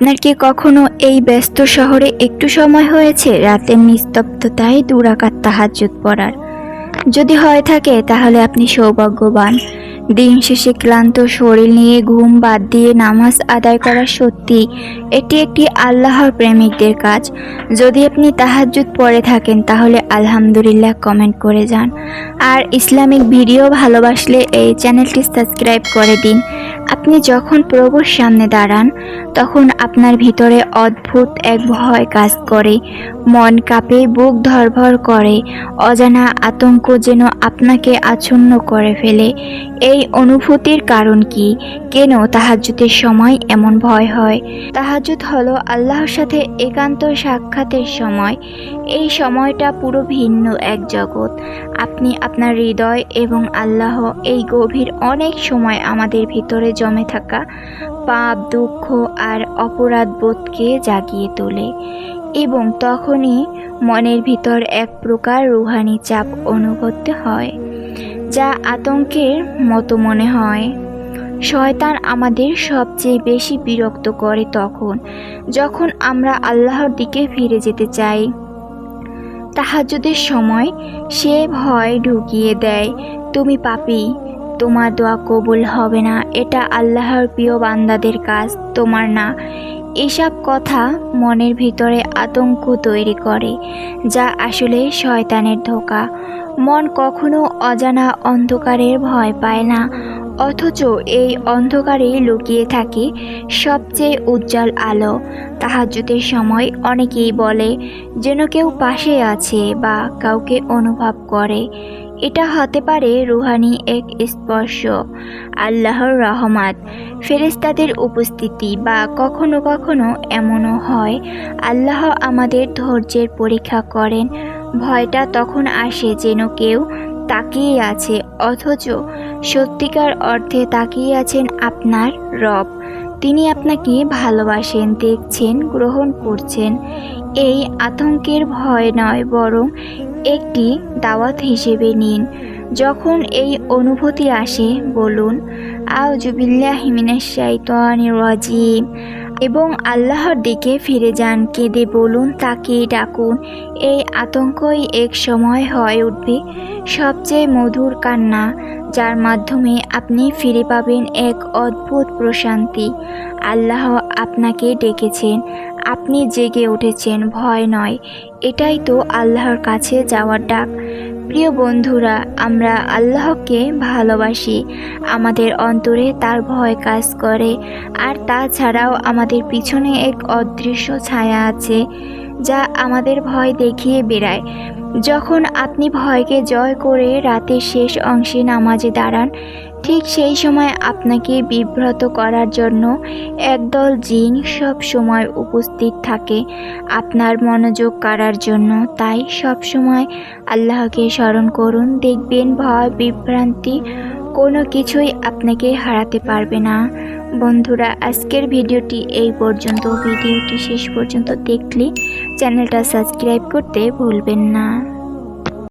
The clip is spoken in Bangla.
আপনার কি কখনো এই ব্যস্ত শহরে একটু সময় হয়েছে? রাতের নিস্তব্ধতায় দুরাকাত তাহাজ্জুদ পড়ার। যদি হয়ে থাকে, তাহলে আপনি সৌভাগ্যবান। দিন শেষে ক্লান্ত শরীর নিয়ে ঘুম বাদ দিয়ে নামাজ আদায় করা সত্যি এটি একটি আল্লাহর প্রেমিকদের কাজ। যদি আপনি তাহাজ্জুদ পড়ে থাকেন, তাহলে আলহামদুলিল্লাহ কমেন্ট করে যান। আর ইসলামিক ভিডিও ভালোবাসলে এই চ্যানেলটি সাবস্ক্রাইব করে দিন। আপনি যখন প্রভুর সামনে দাঁড়ান, তখন আপনার ভিতরে অদ্ভুত এক ভয় কাজ করে। মন কাঁপে, বুক ধরভর করে। অজানা আতঙ্ক যেন আপনাকে আচ্ছন্ন করে ফেলে। এই অনুভূতির কারণ কি? কেন তাহাজ্জুদের সময় এমন ভয় হয়? তাহাজ্জুদ হলো আল্লাহর সাথে একান্ত সাক্ষাতের সময়। এই সময়টা পুরো ভিন্ন এক জগৎ। আপনি আপনার হৃদয় এবং আল্লাহ এই গভীর অনেক সময় আমাদের ভিতরে জমে থাকা পাপ, দুঃখ আর অপরাধ বোধকে জাগিয়ে তোলে। এবং তখনই মনের ভিতর এক প্রকার রুহানি চাপ অনুভূত হয়, যা আতঙ্কের মতো মনে হয়। শয়তান আমাদের সবচেয়ে বেশি বিরক্ত করে তখন, যখন আমরা আল্লাহর দিকে ফিরে যেতে চাই। তাহাজ্জুদের সময় সে ভয় ঢুকিয়ে দেয়, তুমি পাপি তোমার দোয়া কবুল হবে না। এটা আল্লাহর প্রিয় বান্দাদের কাজ, তোমার না। এসব কথা মনের ভিতরে আতঙ্ক তৈরি করে, যা আসলে শয়তানের ধোকা। মন কখনো অজানা অন্ধকারের ভয় পায় না, অথচ এই অন্ধকারে লুকিয়ে থাকে সবচেয়ে উজ্জ্বল আলো। তাহাজ্জুদের সময় অনেকেই বলে, যেন কেউ পাশে আছে বা কাউকে অনুভব করে। এটা হতে পারে রুহানি এক স্পর্শ, আল্লাহর রহমত। ফেরেস্তাদের উপস্থিতি বা কখনো কখনো এমনও হয়, আল্লাহ আমাদের ধৈর্যের পরীক্ষা করেন। ভয়টা তখন আসে যেন কেউ তাকিয়ে আছে, অথচ সত্যিকার অর্থে তাকিয়ে আছেন আপনার রব। তিনি আপনাকে ভালোবাসেন, দেখছেন, গ্রহণ করছেন। এই আতঙ্কের ভয় নয়, বরং একটি দাওয়াত হিসেবে নিন। যখন এই অনুভূতি আসে, বলুন আউজুবিল্লাহিমিনাশাইতানির এবং আল্লাহর দিকে ফিরে যান, কেঁদে বলুন, তাকে ডাকুন। এই আতঙ্কই এক সময় হয়ে উঠবে সবচেয়ে মধুর কান্না, যার মাধ্যমে আপনি ফিরে পাবেন এক অদ্ভুত প্রশান্তি। আল্লাহ আপনাকে ডেকেছেন। আপনি জেগে উঠেছেন, ভয় নয়। এটাই তো আল্লাহর কাছে যাওয়ার ডাক। প্রিয় বন্ধুরা, আমরা আল্লাহকে ভালোবাসি। আমাদের অন্তরে তার ভয় কাজ করে। আর তাছাড়াও আমাদের পিছনে এক অদৃশ্য ছায়া আছে, যা আমাদের ভয় দেখিয়ে বেড়ায়। যখন আপনি ভয়কে জয় করে রাতের শেষ অংশে নামাজে দাঁড়ান ঠিক সেই সময় আপনাকে বিব্রত করার জন্য একদল জিন সব সময় উপস্থিত থাকে আপনার মনোযোগ কাড়ার জন্য। তাই সব সময় আল্লাহকে স্মরণ করুন। দেখবেন ভয়, বিভ্রান্তি কোনো কিছুই আপনাকে হারাতে পারবে না। বন্ধুরা, আজকের ভিডিওটি এই পর্যন্ত। ভিডিওটি শেষ পর্যন্ত দেখলে চ্যানেলটা সাবস্ক্রাইব করতে ভুলবেন না।